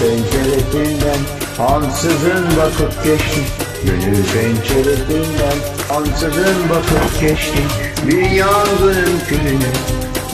Penceresinden ansızın bakıp geçtim Gönül penceresinden ansızın bakıp geçtim Bir yangının külünü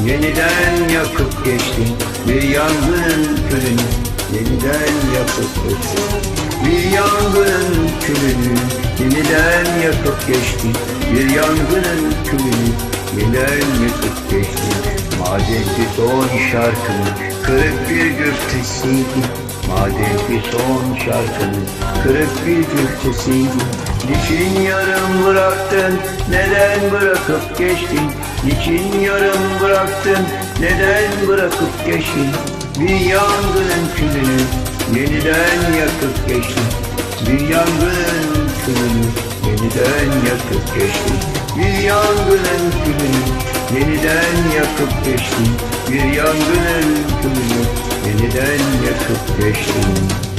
yeniden yakıp geçtim Bir yangının külünü yeniden yakıp geçtim Bir yangının külünü yeniden yakıp geçtim Bir yangının külünü yeniden yakıp geçtim Madem ki son şarkının kırık bir güftesiydi Madem ki son şarkının kırık bir güftesiydi Niçin yarım bıraktın, neden bırakıp geçtin? Niçin yarım bıraktın, neden bırakıp geçtin? Bir yangının külünü yeniden yakıp geçtin Bir yangının külünü yeniden yakıp geçtin Bir yangının külünü yeniden yakıp geçtin Bir yangının külünü yeniden yakıp geçtin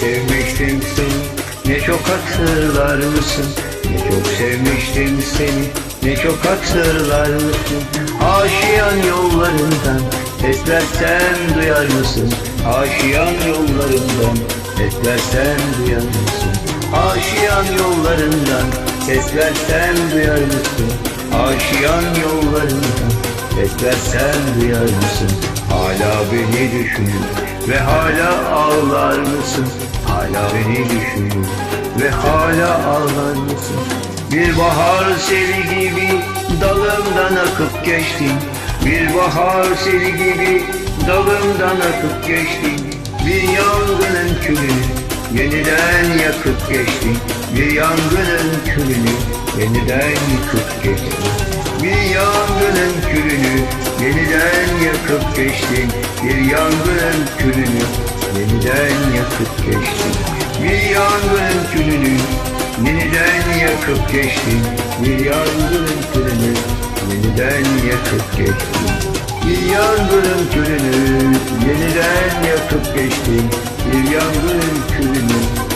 sevmiştim seni. Ne çok hatırlar mısın? Ne çok sevmiştim seni. Ne çok hatırlar mısın? Aşiyan yollarından Seslersem duyar mısın? Aşiyan yollarından Seslersem duyar mısın? Aşiyan yollarından Seslersem duyar mısın? Aşiyan yollarından Seslersem duyar mısın? Hala beni düşünür ve hala ağlar mısın? Hala beni düşünür ve hala ağlar? Bir bahar seli gibi dalımdan akıp geçtin. Bir bahar seli gibi dalımdan akıp geçtin. Bir yangının külünü yeniden yakıp geçtin. Bir yangının külünü yeniden yıkıp geçtin. Bir yangının külünü yeniden yakıp geçtin. Bir yangının külünü yeniden yakıp geçtin Bir yangının külünü yeniden yakıp geçtin Bir yangının külünü yeniden yakıp geçtin Bir yangının külünü yeniden yakıp geçtin Bir yangının külünü